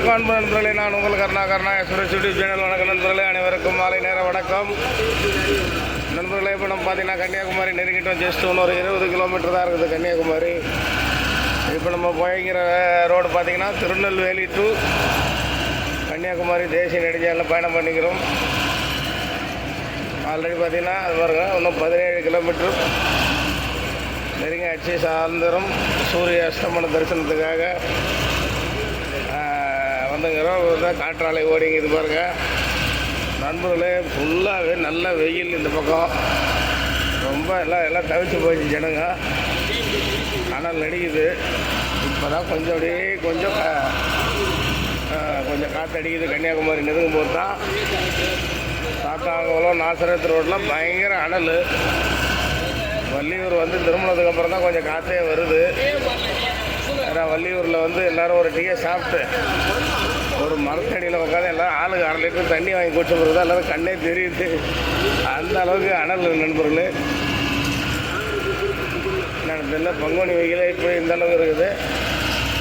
வணக்கம் அன்பு நண்பர்களே நான் உங்கள் கருணா கருணா சுரேஷ் யூடியூப் சேனல் வணக்கம் நண்பர்களே அனைவருக்கும் மாலை நேர வணக்கம். நண்பர்களே இப்போ நம்ம பார்த்தீங்கன்னா கன்னியாகுமரி நெருங்கிட்டோம். ஜஸ்ட் இன்னொரு இருபது கிலோமீட்டர் தான் இருக்குது கன்னியாகுமரி. இப்போ நம்ம போய்க்கிற ரோடு பார்த்தீங்கன்னா திருநெல்வேலி டு கன்னியாகுமரி தேசிய நெடுஞ்சாலையில் பயணம் பண்ணிக்கிறோம். ஆல்ரெடி பார்த்தீங்கன்னா அது பாருங்க இன்னும் பதினேழு கிலோமீட்டர் நெருங்கியாச்சு. சாயந்தரம் சூரிய அஸ்தமன தரிசனத்துக்காக வந்துங்கிறோம் தான் காற்றாலை ஓடிங்க இது பாருங்கள் நண்பர்களே ஃபுல்லாகவே நல்ல வெயில் இந்த பக்கம். ரொம்ப எல்லாம் எல்லாம் தவிச்சு போயிடுச்சு ஜனங்க. ஆனால் நடிக்குது. இப்போ தான் கொஞ்சம் அப்படியே கொஞ்சம் கொஞ்சம் காற்று கொஞ்சம் காற்றடிக்குது கன்னியாகுமரி நெருங்கும் போது தான். சாத்தாங்குளம் நாசரத்து ரோட்லாம் பயங்கர அனல். வள்ளியூர் வந்து திருமணத்துக்கு அப்புறம் தான் கொஞ்சம் காற்றே வருது. ஏன்னா வள்ளியூரில் வந்து எல்லோரும் ஒரு டீயை சாப்பிட்டு ஒரு மரத்தடியில் உட்காந்து எல்லாம் ஆளுக்கு அரை லிட்டர் தண்ணி வாங்கி குடிச்ச போகிறது தான் எல்லாரும் கண்ணே தெரியுது. அந்த அளவுக்கு அனல் நண்பர்களே எனக்கு பங்குனி வகையில் இப்போ இந்த அளவுக்கு இருக்குது.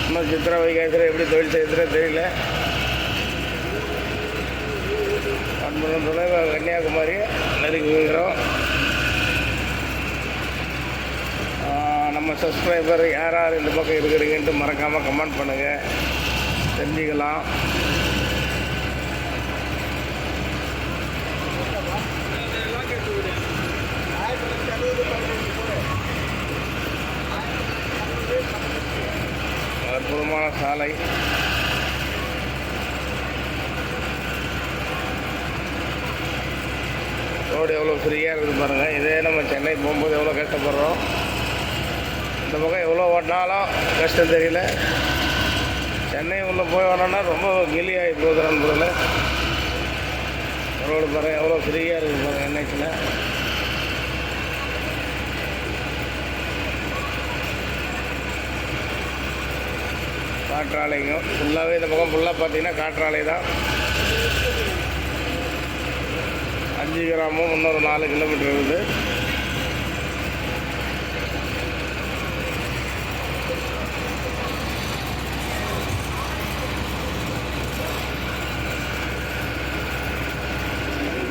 நம்ம சித்திரை வைகாசில் எப்படி தொழில் செய்யுதுன்னு தெரியல. அன்பு கன்னியாகுமரி நெருங்குகிறோம் நம்ம சப்ஸ்கிரைபர் யார் யார் இந்த பக்கம் இருக்கிறீங்கன்ட்டு மறக்காமல் கமெண்ட் பண்ணுங்கள் தெரிஞ்சுக்கலாம் அற்புதமான சாலை. ரோடு எவ்வளோ ஃப்ரீயாக இருக்குது பாருங்கள் இதே நம்ம சென்னை போகும்போது எவ்வளோ கஷ்டப்படுறோம். இந்த பக்கம் எவ்வளோ ஓட்டினாலும் கஷ்டம் தெரியல. சென்னை உள்ளே போய் வரோன்னா ரொம்ப கிளி ஆகி போகுது நண்பர்கள் ரோடு பாருங்கள் எவ்வளோ ஃப்ரீயாக இருக்குது பாருங்க என்ஹெச்சில் காற்றாலைங்க. ஃபுல்லாகவே இந்த பக்கம் ஃபுல்லாக பார்த்தீங்கன்னா காற்றாலை தான். அஞ்சு கிராமம் இன்னொரு நாலு கிலோமீட்டர் இருக்குது.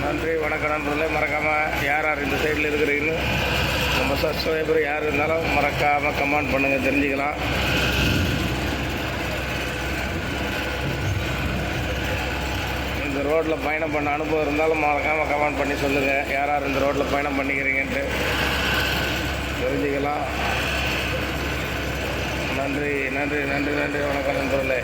நன்றி வணக்கம் நண்பர்களே. மறக்காமல் யார் யார் இந்த சைடில் இருக்கிறீங்கன்னு நம்ம சப்ஸ்கிரைபர் யார் இருந்தாலும் மறக்காமல் கமெண்ட் பண்ணுங்கள் தெரிஞ்சுக்கலாம். இந்த ரோட்டில் பயணம் பண்ண அனுபவம் இருந்தாலும் மறக்காமல் கமெண்ட் பண்ணி சொல்லுங்கள் யார் யார் இந்த ரோட்டில் பயணம் பண்ணிக்கிறீங்கன்ட்டு. தெரிஞ்சுக்கலாம். நன்றி நன்றி நன்றி நன்றி. வணக்கம் நண்பர்களே.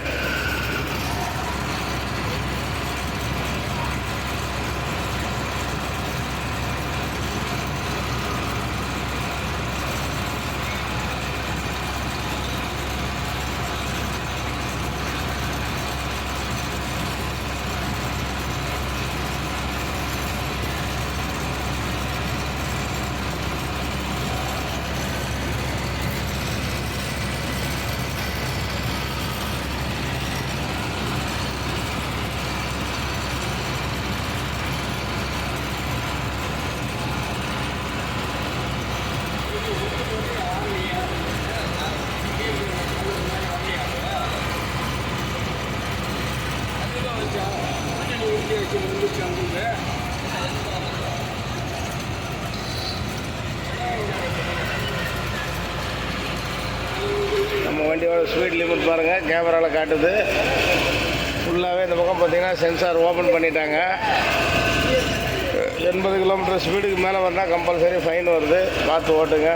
நம்ம வண்டியோட ஸ்பீட் லிமிட் பாருங்கள் கேமராவில் காட்டுது. ஃபுல்லாகவே இந்த பக்கம் பார்த்தீங்கன்னா சென்சார் ஓப்பன் பண்ணிட்டாங்க. எண்பது கிலோமீட்டர் ஸ்பீடுக்கு மேலே வந்தால் கம்பல்சரி ஃபைன் வருது. பார்த்து ஓட்டுங்க.